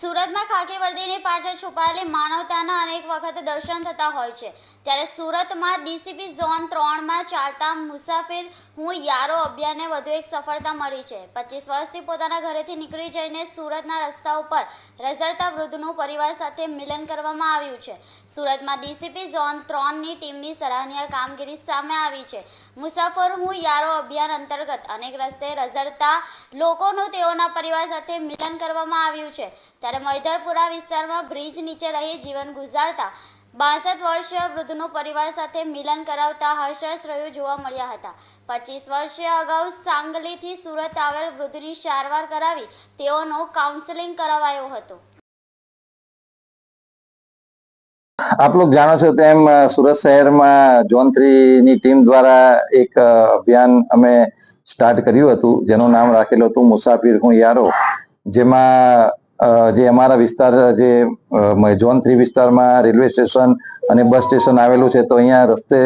સુરતમાં ખાકી વર્દીની પાછળ છુપાયેલી માનવતાના અનેક વખત દર્શન થતા હોય છે. ત્યારે સુરતમાં ડીસીપી ઝોન ત્રણમાં ચાલતા મુસાફિર હું યારો અભિયાનને વધુ એક સફળતા મળી છે. પચીસ વર્ષથી પોતાના ઘરેથી નીકળી જઈને સુરતના રસ્તા ઉપર રઝળતા વૃદ્ધનું પરિવાર સાથે મિલન કરવામાં આવ્યું છે. સુરતમાં ડીસીપી ઝોન ત્રણની ટીમની સરાહનીય કામગીરી સામે આવી છે. મુસાફર હું યારો અભિયાન અંતર્ગત અનેક રસ્તે રઝળતા લોકોનું તેઓના પરિવાર સાથે મિલન કરવામાં આવ્યું છે. ત્યારે મૈધરપુરા વિસ્તારમાં બ્રિજ નીચે રહી જીવન ગુજારતા બાસઠ વર્ષીય વૃદ્ધનું પરિવાર સાથે મિલન કરાવતા હર્ષશ્રયો જોવા મળ્યા હતા. પચીસ વર્ષે અગાઉ સાંગલીથી સુરત આવેલ વૃદ્ધની સારવાર કરાવી તેઓનો કાઉન્સેલિંગ કરાવાયો હતો. આપ લોકો જાણો છો તેમ સુરત શહેરમાં ઝોન થ્રી ની ટીમ દ્વારા એક અભિયાન અમે સ્ટાર્ટ કર્યું હતું, જેનું નામ રાખેલું હતું મુસાફિર હું યારો, જેમાં જે અમારા વિસ્તાર, જે ઝોન થ્રી વિસ્તારમાં રેલવે સ્ટેશન અને બસ સ્ટેશન આવેલું છે, તો અહીંયા રસ્તે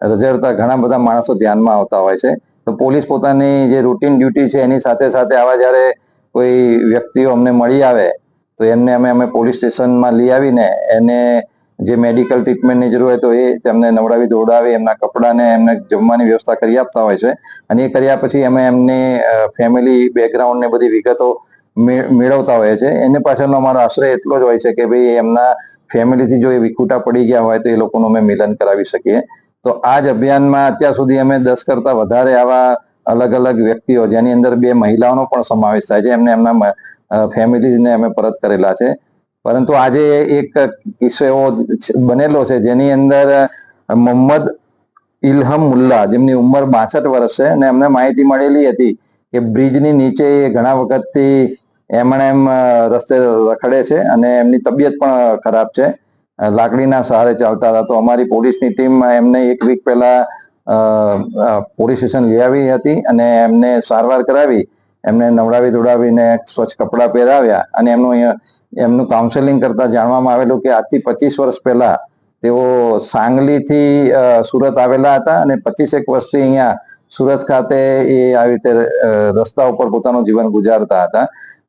રજરતા ઘણા બધા માણસો ધ્યાનમાં આવતા હોય છે. તો પોલીસ પોતાની જે રૂટીન ડ્યુટી છે, એની સાથે સાથે આવા જ્યારે કોઈ વ્યક્તિઓ અમને મળી આવે, તો એમને અમે અમે પોલીસ સ્ટેશનમાં લઈ આવીને એને જે મેડિકલ ટ્રીટમેન્ટની જરૂર હોય તો એ તેમને નવડાવી દોડાવી એમના કપડાને, એમને જમવાની વ્યવસ્થા કરી આપતા હોય છે. અને એ કર્યા પછી અમે એમની ફેમિલી બેકગ્રાઉન્ડ ને બધી વિગતો મેળવતા હોય છે. એને પાછળનો અમારો આશ્રય એટલો જ હોય છે કે ભાઈ એમના ફેમિલીથી જો એ વિખૂટા પડી ગયા હોય તો એ લોકોનું અમે મિલન કરાવી શકીએ. તો આ જ અભિયાનમાં અત્યાર સુધી અમે દસ કરતા વધારે આવા અલગ અલગ વ્યક્તિઓ, જેની અંદર બે મહિલાઓનો પણ સમાવેશ થાય છે, એમને એમના ફેમિલીને અમે પરત કરેલા છે. પરંતુ આજે એક કિસ્સો એવો બનેલો છે, જેની અંદર મોહમ્મદ ઇલહમ મુલ્લા, જેમની ઉંમર બાસઠ વર્ષ છે, અને એમને માહિતી મળેલી હતી કે બ્રિજની નીચે એ ઘણા વખતથી એમણે એમ રસ્તે રખડે છે અને એમની તબિયત પણ ખરાબ છે. લાકડીના સહારે ચાલતા હતા તો અમારી પોલીસની ટીમ એમને એક વીક પહેલા પોલીસ સ્ટેશન લઈ આવી હતી અને એમને સારવાર કરાવી. એમને નવડાવી ધોડાવીને સ્વચ્છ કપડાં પહેરાવ્યા અને એમનું એમનું કાઉન્સેલિંગ કરતા જાણવામાં આવેલું કે આજથી પચીસ વર્ષ પહેલા તેઓ સાંગલીથી સુરત આવેલા હતા અને પચીસેક વર્ષથી અહીંયા સુરત ખાતે એ આવી રીતે રસ્તા ઉપર પોતાનું જીવન ગુજારતા હતા.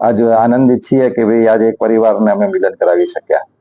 આજ આનંદિત છીએ કે ભાઈ આજે એક પરિવારને અમે મિલન કરાવી શક્યા.